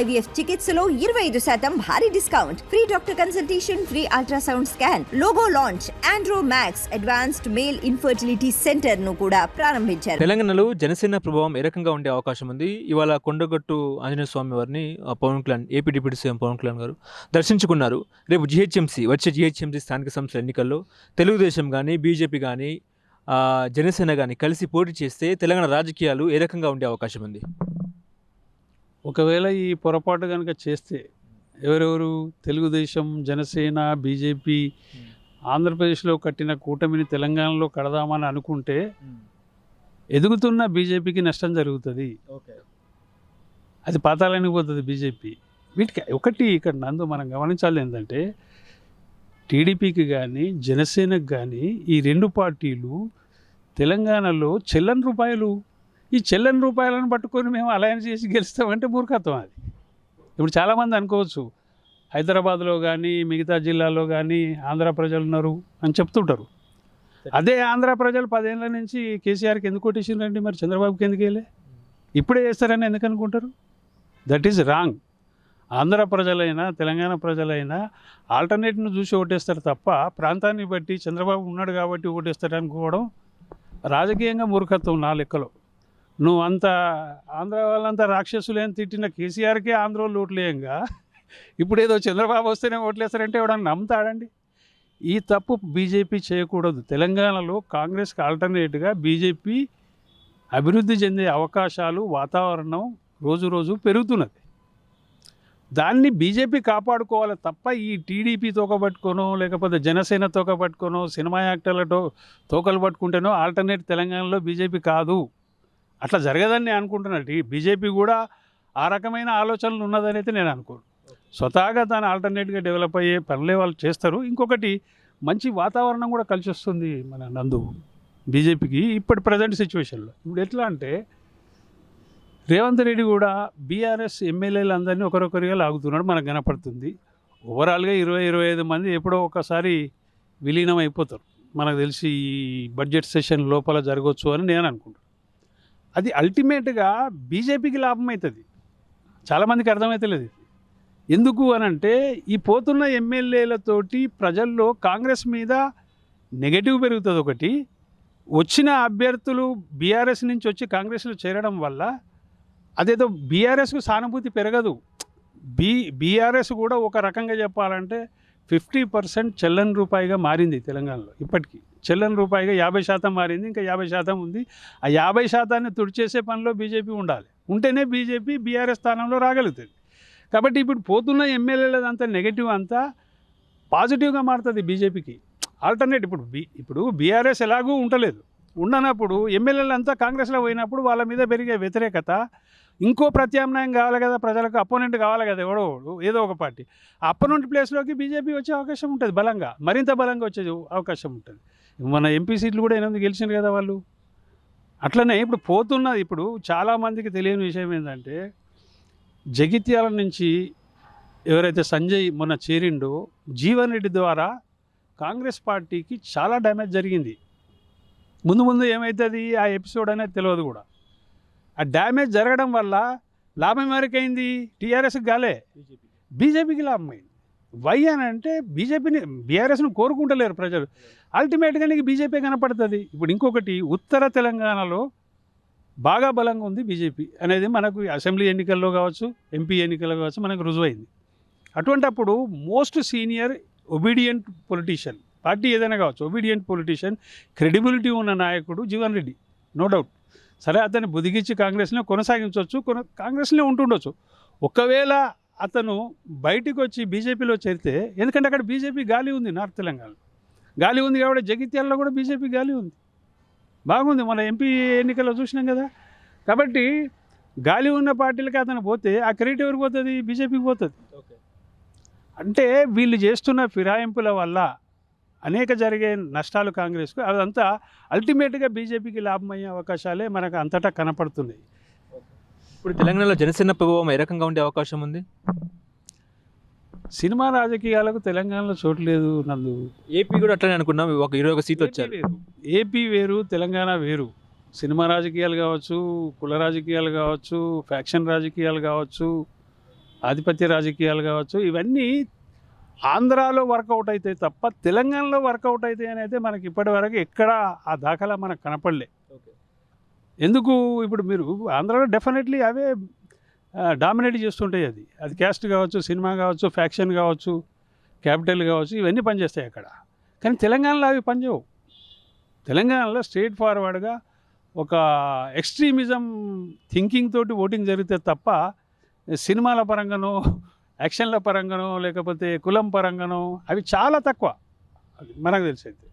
IVF చికిత్సలో ఇరవై ఐదు శాతం భారీ discount. Free doctor consultation free ultrasound scan logo launch Andro Max advanced male infertility సెంటర్ను కూడా ప్రారంభించారు. తెలంగాణలో జనసేన ప్రభావం ఏ రకంగా ఉండే అవకాశం ఉంది. ఇవాళ కొండగట్టు ఆంజనేయ స్వామి వారిని Pawan Kalyan AP deputy CM Pawan Kalyan garu దర్శించుకున్నారు. రేపు జిహెచ్ఎంసీ వచ్చే జిహెచ్ఎంసీ స్థానిక సంస్థల ఎన్నికల్లో తెలుగుదేశం కానీ బీజేపీ కానీ జనసేన కానీ కలిసి పోటీ చేస్తే తెలంగాణ రాజకీయాలు ఏ రకంగా ఉండే అవకాశం ఉంది. ఒకవేళ ఈ పొరపాటు కనుక చేస్తే ఎవరెవరు? తెలుగుదేశం జనసేన బీజేపీ ఆంధ్రప్రదేశ్లో కట్టిన కూటమిని తెలంగాణలో కడదామని అనుకుంటే ఎదుగుతున్న బీజేపీకి నష్టం జరుగుతుంది. అది పాతాళానికి పోతుంది బీజేపీ. వీటికి ఒకటి ఇక్కడ నందు మనం గమనించాలి ఏంటంటే టీడీపీకి కానీ జనసేనకు కానీ ఈ రెండు పార్టీలు తెలంగాణలో చెల్లని రూపాయలు ఈ చెల్లని రూపాయలను పట్టుకొని మేము అలయన్స్ చేసి గెలుస్తామంటే మూర్ఖత్వం అది. ఇప్పుడు చాలామంది అనుకోవచ్చు హైదరాబాద్లో కానీ మిగతా జిల్లాలో కానీ ఆంధ్ర ప్రజలు ఉన్నారు అని చెప్తుంటారు. అదే ఆంధ్ర ప్రజలు పదేళ్ళ నుంచి కేసీఆర్కి ఎందుకు కొట్టేసిండ్రండి? మరి చంద్రబాబుకి ఎందుకు వెళ్ళే ఇప్పుడే చేస్తారని ఎందుకు అనుకుంటారు? దట్ ఈజ్ రాంగ్ ఆంధ్ర ప్రజలైనా తెలంగాణ ప్రజలైనా ఆల్టర్నేట్ను చూసి ఓటేస్తారు తప్ప ప్రాంతాన్ని బట్టి చంద్రబాబు ఉన్నాడు కాబట్టి ఓటేస్తారు అనుకోవడం రాజకీయంగా మూర్ఖత్వం నా లెక్కలో. నువ్వు అంత ఆంధ్ర వాళ్ళంతా రాక్షసులేని తిట్టిన కేసీఆర్కే ఆంధ్ర వాళ్ళు ఓట్లేయంగా ఇప్పుడు ఏదో చంద్రబాబు వస్తేనే ఓట్లేస్తారంటే ఎవడన్నా నమ్ముతాడండి? ఈ తప్పు బీజేపీ చేయకూడదు. తెలంగాణలో కాంగ్రెస్కి ఆల్టర్నేట్గా బీజేపీ అభివృద్ధి చెందే అవకాశాలు వాతావరణం రోజు రోజు పెరుగుతున్నది. దాన్ని బీజేపీ కాపాడుకోవాలి తప్ప ఈ టీడీపీ తోక పట్టుకోనో లేకపోతే జనసేన తోక పట్టుకోనో సినిమా యాక్టర్లతో తోకలు పట్టుకుంటేనో ఆల్టర్నేట్ తెలంగాణలో బీజేపీ కాదు. అట్లా జరగదని నేను అనుకుంటున్నట్టు బీజేపీ కూడా ఆ రకమైన ఆలోచనలు ఉన్నదని అయితే నేను అనుకోను. స్వతహాగా దాని ఆల్టర్నేట్గా డెవలప్ అయ్యే పనులే వాళ్ళు చేస్తారు. ఇంకొకటి మంచి వాతావరణం కూడా కలిసి వస్తుంది మన నందు బీజేపీకి ఇప్పటి ప్రజెంట్ సిచ్యువేషన్లో. ఇప్పుడు ఎట్లా అంటే రేవంత్ రెడ్డి కూడా బీఆర్ఎస్ ఎమ్మెల్యేలు అందరినీ ఒకరొకరిగా లాగుతున్నాడు మనకు కనపడుతుంది. ఓవరాల్గా ఇరవై ఇరవై ఐదు మంది ఎప్పుడో ఒకసారి విలీనం అయిపోతారు. మనకు తెలిసి ఈ బడ్జెట్ సెషన్ లోపల జరగవచ్చు అని నేను అనుకుంటాను అది అల్టిమేట్గా బీజేపీకి లాభం అవుతుంది చాలామందికి అర్థమవుతలేదు ఎందుకు అని అంటే ఈ పోతున్న ఎమ్మెల్యేలతోటి ప్రజల్లో కాంగ్రెస్ మీద నెగటివ్ పెరుగుతుంది ఒకటి. వచ్చిన అభ్యర్థులు బీఆర్ఎస్ నుంచి వచ్చి కాంగ్రెస్లో చేరడం వల్ల అదేదో బీఆర్ఎస్కు సానుభూతి పెరగదు. బీ బీఆర్ఎస్ కూడా ఒక రకంగా చెప్పాలంటే ఫిఫ్టీ పర్సెంట్ చెల్లని రూపాయిగా మారింది తెలంగాణలో ఇప్పటికీ. చెల్లని రూపాయిగా యాభై శాతం మారింది ఇంకా యాభై శాతం ఉంది. ఆ యాభై శాతాన్ని తుడిచేసే పనిలో బీజేపీ ఉండాలి. ఉంటేనే బీజేపీ బీఆర్ఎస్ స్థానంలో రాగలుగుతుంది. కాబట్టి ఇప్పుడు పోతున్న ఎమ్మెల్యేలదంతా నెగిటివ్ అంతా పాజిటివ్గా మారుతుంది బీజేపీకి. ఆల్టర్నేట్ ఇప్పుడు బీ ఇప్పుడు బీఆర్ఎస్ ఎలాగూ ఉండలేదు. ఉండనప్పుడు ఎమ్మెల్యేలు అంతా కాంగ్రెస్లో పోయినప్పుడు వాళ్ళ మీద పెరిగే వ్యతిరేకత ఇంకో ప్రత్యామ్నాయం కావాలి కదా ప్రజలకు అపోనెంట్ కావాలి కదా ఎవడో ఒకడు, ఏదో ఒక పార్టీ. అపోనెంట్ ప్లేస్లోకి బీజేపీ వచ్చే అవకాశం ఉంటుంది బలంగా మరింత బలంగా వచ్చే అవకాశం ఉంటుంది. మన ఎంపీ సీట్లు కూడా ఎనిమిది గెలిచిండ్రు కదా వాళ్ళు. అట్లనే ఇప్పుడు పోతున్నది ఇప్పుడు చాలామందికి తెలియని విషయం ఏంటంటే జగిత్యాల నుంచి ఎవరైతే సంజయ్ మొన్న చేరిండో జీవన్ రెడ్డి ద్వారా కాంగ్రెస్ పార్టీకి చాలా డ్యామేజ్ జరిగింది. ముందు ముందు ఏమవుతుంది ఆ ఎపిసోడ్ అనేది తెలియదు కూడా. ఆ డ్యామేజ్ జరగడం వల్ల లాభం ఎవరికైంది? టీఆర్ఎస్కి గాలే బీజేపీకి లాభం అయింది. వై అని అంటే బీజేపీని బీఆర్ఎస్ను కోరుకుంటలేరు ప్రజలు. అల్టిమేట్గా నీకు బీజేపీ కనపడుతుంది. ఇప్పుడు ఇంకొకటి ఉత్తర తెలంగాణలో బాగా బలంగా ఉంది బీజేపీ అనేది మనకు అసెంబ్లీ ఎన్నికల్లో కావచ్చు ఎంపీ ఎన్నికల్లో కావచ్చు మనకు రుజువైంది. అటువంటప్పుడు most senior obedient politician party ఏదైనా కావచ్చు ఒబీడియంట్ పొలిటీషియన్ క్రెడిబిలిటీ ఉన్న నాయకుడు జీవన్ రెడ్డి నో డౌట్ సరే అతన్ని బుదిగించి కాంగ్రెస్లో కొనసాగించవచ్చు కొన కాంగ్రెస్లో ఉంటుండొచ్చు. ఒకవేళ అతను బయటికి వచ్చి బీజేపీలో చేరితే ఎందుకంటే అక్కడ బీజేపీ గాలి ఉంది నార్త్ తెలంగాణలో. గాలి ఉంది కాబట్టి జగిత్యాలలో కూడా బీజేపీ గాలి ఉంది. బాగుంది మన ఎంపీ ఎన్నికల్లో చూసినాం కదా. కాబట్టి గాలి ఉన్న పార్టీలకి అతను పోతే ఆ క్రెడిట్ ఎవరికి పోతుంది? బీజేపీకి పోతుంది. అంటే వీళ్ళు చేస్తున్న ఫిరాయింపుల వల్ల అనేక జరిగే నష్టాలు కాంగ్రెస్కు అదంతా అల్టిమేట్గా బీజేపీకి లాభమయ్యే అవకాశాలే మనకు అంతటా కనపడుతున్నాయి. ఇప్పుడు తెలంగాణలో జనసేన ప్రభావం ఏ రకంగా ఉండే అవకాశం ఉంది? సినిమా రాజకీయాలకు తెలంగాణలో చోటు లేదు నందు. ఏపీ కూడా అట్లనే అనుకున్నాం ఒక ఇరవై ఒక సీట్లు వచ్చారు. ఏపీ వేరు. ఏపీ వేరు తెలంగాణ వేరు. సినిమా రాజకీయాలు కావచ్చు కుల రాజకీయాలు కావచ్చు ఫ్యాక్షన్ రాజకీయాలు కావచ్చు ఆధిపత్య రాజకీయాలు కావచ్చు ఇవన్నీ ఆంధ్రాలో వర్కౌట్ అవుతాయి తప్ప తెలంగాణలో వర్కౌట్ అవుతాయి అనేది మనకి ఇప్పటివరకు ఎక్కడా ఆ దాఖలా మనకు కనపడలే. ఎందుకు ఇప్పుడు మీరు ఆంధ్రాలో డెఫినెట్లీ అవే డామినేట్ చేస్తుంటాయి అది. అది క్యాస్ట్ కావచ్చు సినిమా కావచ్చు ఫ్యాక్షన్ కావచ్చు క్యాపిటల్ కావచ్చు ఇవన్నీ పనిచేస్తాయి అక్కడ. కానీ తెలంగాణలో అవి పనిచేయవు. తెలంగాణలో స్ట్రేట్ ఫార్వర్డ్గా ఒక ఎక్స్ట్రీమిజం థింకింగ్ తోటి ఓటింగ్ జరిగితే తప్ప సినిమాల పరంగానో యాక్షన్ల పరంగానో లేకపోతే కులం పరంగానో అవి చాలా తక్కువ. అది మనకు తెలిసి అయితే